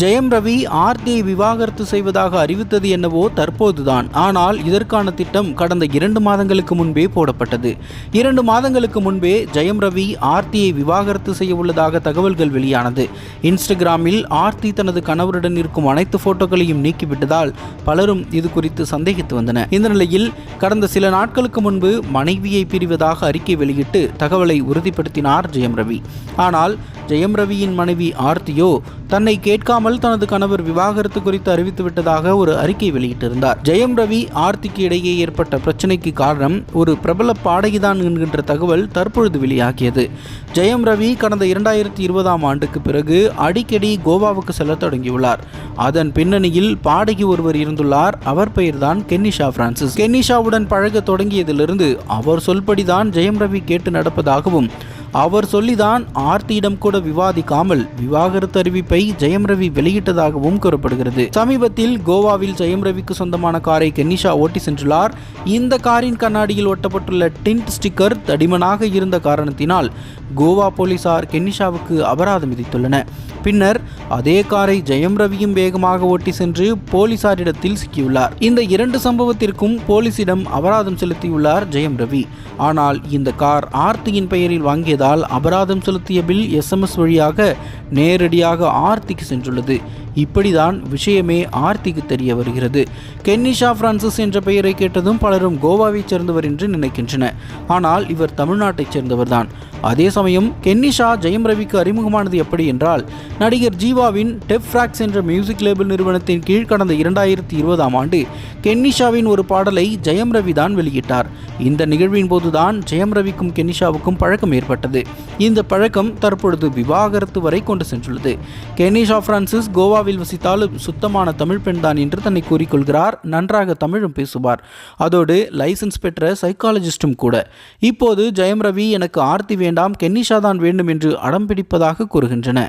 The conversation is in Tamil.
ஜெயம் ரவி ஆர்த்தியை விவாகரத்து செய்வதாக அறிவித்தது என்னவோ தற்போதுதான். ஆனால் இதற்கான திட்டம் கடந்த இரண்டு மாதங்களுக்கு முன்பே போடப்பட்டது. இரண்டு மாதங்களுக்கு முன்பே ஜெயம் ரவி ஆர்த்தியை விவாகரத்து செய்ய உள்ளதாக தகவல்கள் வெளியானது. இன்ஸ்டாகிராமில் ஆர்த்தி தனது கணவருடன் இருக்கும் அனைத்து போட்டோக்களையும் நீக்கிவிட்டதால் பலரும் இது குறித்து சந்தேகித்து வந்தனர். இந்த நிலையில் கடந்த சில நாட்களுக்கு முன்பு மனைவியை பிரிவதாக அறிக்கை வெளியிட்டு தகவலை உறுதிப்படுத்தினார் ஜெயம் ரவி. ஆனால் ஜெயம் ரவியின் மனைவி ஆர்த்தியோ தன்னை கேட்காமல் தனது கணவர் விவாகரத்து குறித்து அறிவித்து விட்டதாக ஒரு அறிக்கை வெளியிட்டிருந்தார். ஜெயம் ரவி ஆர்த்திக்கு இடையே ஏற்பட்ட பிரச்சனைக்கு காரணம் ஒரு பிரபல பாடகிதான் என்கின்ற தகவல் தற்பொழுது வெளியாகியது. ஜெயம் ரவி கடந்த இரண்டாயிரத்தி இருபதாம் ஆண்டுக்கு பிறகு அடிக்கடி கோவாவுக்கு செல்ல தொடங்கியுள்ளார். அதன் பின்னணியில் பாடகி ஒருவர் இருந்துள்ளார். அவர் பெயர்தான் கென்னிஷா பிரான்சிஸ். கென்னிஷாவுடன் பழக தொடங்கியதிலிருந்து அவர் சொல்படிதான் ஜெயம் ரவி கேட்டு நடப்பதாகவும் அவர் சொல்லிதான் ஆர்த்தியிடம் கூட விவாதிக்காமல் விவாகரத்து அறிவிப்பை ஜெயம் ரவி வெளியிட்டதாகவும் கூறப்படுகிறது. சமீபத்தில் கோவாவில் ஜெயம் ரவிக்கு சொந்தமான காரை கென்னிஷா ஓட்டி சென்றுள்ளார். இந்த காரின் கண்ணாடியில் ஒட்டப்பட்டுள்ள டிண்ட் ஸ்டிக்கர் தடிமனாக இருந்த காரணத்தினால் கோவா போலீசார் கென்னிஷாவுக்கு அபராதம் விதித்துள்ளனர். பின்னர் அதே காரை ஜெயம் ரவியும் வேகமாக ஓட்டி சென்று போலீசாரிடத்தில் சிக்கியுள்ளார். இந்த இரண்டு சம்பவத்திற்கும் போலீசிடம் அபராதம் செலுத்தியுள்ளார் ஜெயம் ரவி. ஆனால் இந்த கார் ஆர்த்தியின் பெயரில் செய்தால் அபராதம் செலுத்திய பில் எஸ்எம்எஸ் வழியாக நேரடியாக ஆர்த்திக்கு சென்றுள்ளது. இப்படிதான் விஷயமே ஆர்த்திக்கு தெரிய வருகிறது. கென்னிஷா பிரான்சிஸ் என்ற பெயரை கேட்டதும் பலரும் கோவாவைச் சேர்ந்தவர் என்று நினைக்கின்றனர். ஆனால் இவர் தமிழ்நாட்டைச் சேர்ந்தவர்தான். அதே சமயம் கென்னிஷா ஜெயம் ரவிக்கு அறிமுகமானது எப்படி என்றால் நடிகர் ஜீவாவின் டெஃப்ராக்ஸ் என்ற மியூசிக் லேபிள் நிறுவனத்தின் கீழ் கடந்த இரண்டாயிரத்தி இருபதாம் ஆண்டு கென்னிஷாவின் ஒரு பாடலை ஜெயம் ரவி தான் வெளியிட்டார். இந்த நிகழ்வின் போதுதான் ஜெயம் ரவிக்கும் கென்னிஷாவுக்கும் பழக்கம் ஏற்பட்டது. இந்த பழக்கம் தற்பொழுது விவாகரத்து வரை கொண்டு சென்றுள்ளது. கென்னிஷா பிரான்சிஸ் கோவாவில் வசித்தாலும் சுத்தமான தமிழ் பெண் தான் என்று தன்னை கூறிக்கொள்கிறார். நன்றாக தமிழும் பேசுவார். அதோடு லைசன்ஸ் பெற்ற சைக்காலஜிஸ்டும் கூட. இப்போது ஜெயம் ரவி எனக்கு ஆர்த்தி வேண்டாம் கென்னிஷா தான் வேண்டும் என்று அடம் பிடிப்பதாக கூறுகின்றன.